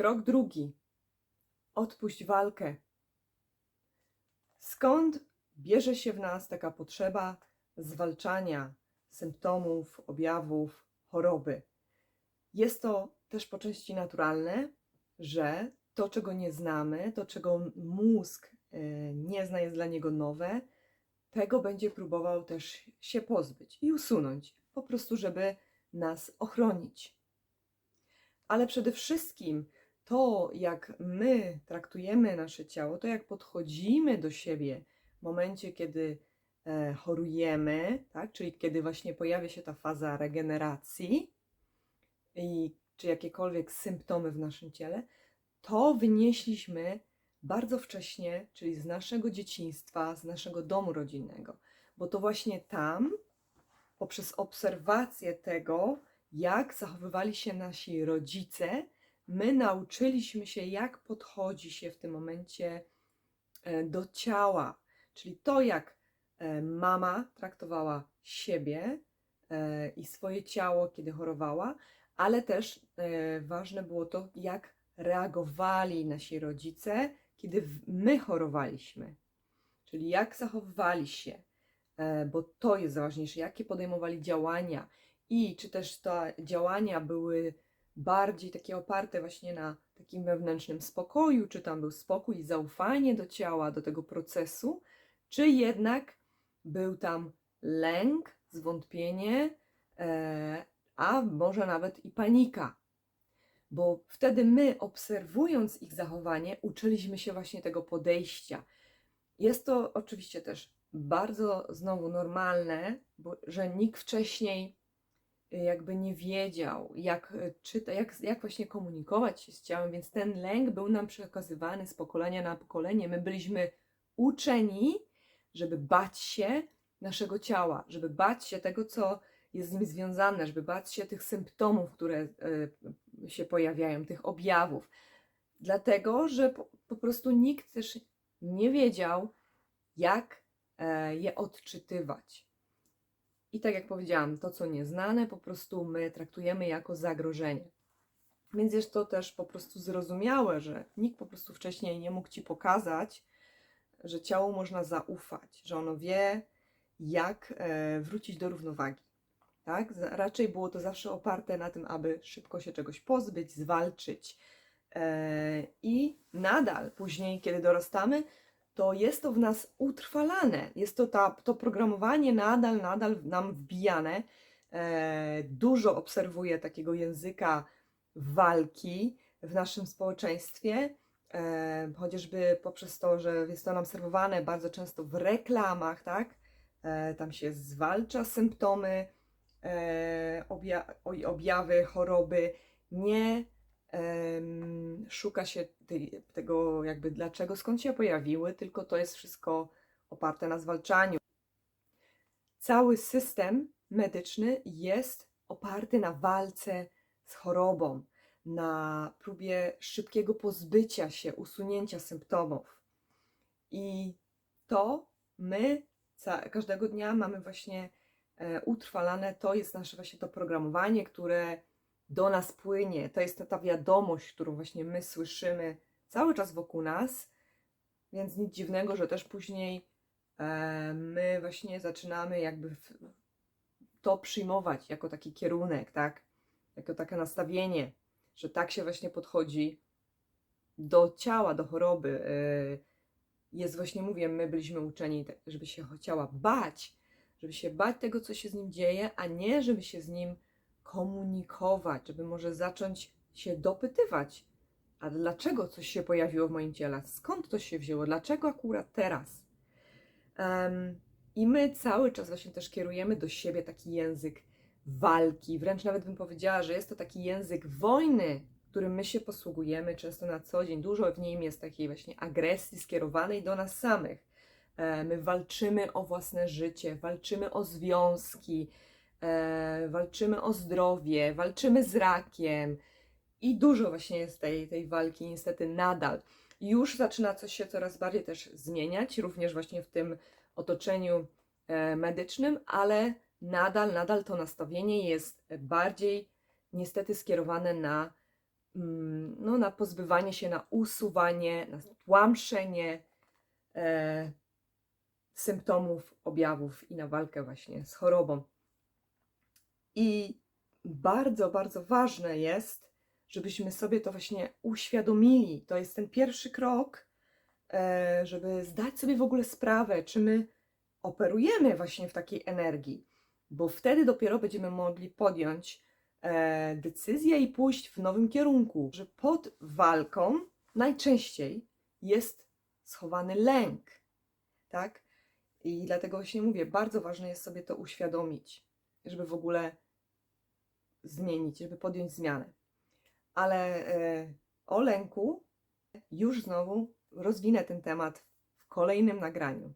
Krok drugi. Odpuść walkę. Skąd bierze się w nas taka potrzeba zwalczania symptomów, objawów choroby? Jest to też po części naturalne, że to, czego nie znamy, to, czego mózg e, nie zna, jest dla niego nowe, tego będzie próbował też się pozbyć i usunąć, po prostu, żeby nas ochronić. Ale przede wszystkim to, jak my traktujemy nasze ciało, to jak podchodzimy do siebie w momencie, kiedy e, chorujemy, tak? czyli kiedy właśnie pojawia się ta faza regeneracji i czy jakiekolwiek symptomy w naszym ciele, to wynieśliśmy bardzo wcześnie, czyli z naszego dzieciństwa, z naszego domu rodzinnego, bo to właśnie tam, poprzez obserwację tego, jak zachowywali się nasi rodzice, my nauczyliśmy się, jak podchodzi się w tym momencie e, do ciała. Czyli to, jak e, mama traktowała siebie e, i swoje ciało, kiedy chorowała, ale też ważne było to, jak reagowali nasi rodzice, kiedy my chorowaliśmy. Czyli jak zachowywali się, bo to jest ważniejsze, jakie podejmowali działania i czy też te działania były bardziej takie oparte właśnie na takim wewnętrznym spokoju, czy tam był spokój i zaufanie do ciała, do tego procesu, czy jednak był tam lęk, zwątpienie, e, a może nawet i panika. Bo wtedy my, obserwując ich zachowanie, uczyliśmy się właśnie tego podejścia. Jest to oczywiście też bardzo znowu normalne, bo, że nikt wcześniej jakby nie wiedział, jak, czyta, jak, jak właśnie komunikować się z ciałem, więc ten lęk był nam przekazywany z pokolenia na pokolenie. My byliśmy uczeni, żeby bać się naszego ciała, żeby bać się tego, co jest z nim związane, żeby bać się tych symptomów, które y, się pojawiają, tych objawów. Dlatego, że po, po prostu nikt też nie wiedział, jak e, je odczytywać. I tak jak powiedziałam, to co nieznane, po prostu my traktujemy jako zagrożenie. Więc jest to też po prostu zrozumiałe, że nikt po prostu wcześniej nie mógł ci pokazać, że ciału można zaufać, że ono wie, jak e, wrócić do równowagi. Tak? Raczej było to zawsze oparte na tym, aby szybko się czegoś pozbyć, zwalczyć. E, I nadal później, kiedy dorastamy, to jest to w nas utrwalane. Jest to ta, to programowanie nadal, nadal nam wbijane. E, dużo obserwuję takiego języka walki w naszym społeczeństwie, e, chociażby poprzez to, że jest to nam serwowane bardzo często w reklamach, tak? E, tam się zwalcza symptomy, e, obja objawy choroby, nie szuka się tej, tego jakby dlaczego, skąd się pojawiły, tylko to jest wszystko oparte na zwalczaniu. Cały system medyczny jest oparty na walce z chorobą, na próbie szybkiego pozbycia się, usunięcia symptomów. I to my każdego dnia mamy właśnie e, utrwalane, to jest nasze właśnie to programowanie, które do nas płynie. To jest ta, ta wiadomość, którą właśnie my słyszymy cały czas wokół nas, więc nic dziwnego, że też później e, my właśnie zaczynamy jakby to przyjmować jako taki kierunek, tak? Jako takie nastawienie, że tak się właśnie podchodzi do ciała, do choroby. E, jest właśnie, mówię, my byliśmy uczeni, żeby się ciała bać, żeby się bać tego, co się z nim dzieje, a nie żeby się z nim komunikować, żeby może zacząć się dopytywać, a dlaczego coś się pojawiło w moim ciele, skąd to się wzięło, dlaczego akurat teraz. Um, I my cały czas właśnie też kierujemy do siebie taki język walki, wręcz nawet bym powiedziała, że jest to taki język wojny, którym my się posługujemy często na co dzień. Dużo w nim jest takiej właśnie agresji skierowanej do nas samych. E, my walczymy o własne życie, walczymy o związki, walczymy o zdrowie, walczymy z rakiem i dużo właśnie jest tej, tej walki niestety nadal. Już zaczyna coś się coraz bardziej też zmieniać, również właśnie w tym otoczeniu e, medycznym, ale nadal, nadal to nastawienie jest bardziej niestety skierowane na mm, no, na pozbywanie się, na usuwanie, na tłamszenie e, symptomów, objawów i na walkę właśnie z chorobą. I bardzo, bardzo ważne jest, żebyśmy sobie to właśnie uświadomili. To jest ten pierwszy krok, e, żeby zdać sobie w ogóle sprawę, czy my operujemy właśnie w takiej energii, bo wtedy dopiero będziemy mogli podjąć e, decyzję i pójść w nowym kierunku, że pod walką najczęściej jest schowany lęk, tak? I dlatego właśnie mówię, bardzo ważne jest sobie to uświadomić, żeby w ogóle zmienić, żeby podjąć zmianę. Ale e, o lęku już znowu rozwinę ten temat w kolejnym nagraniu.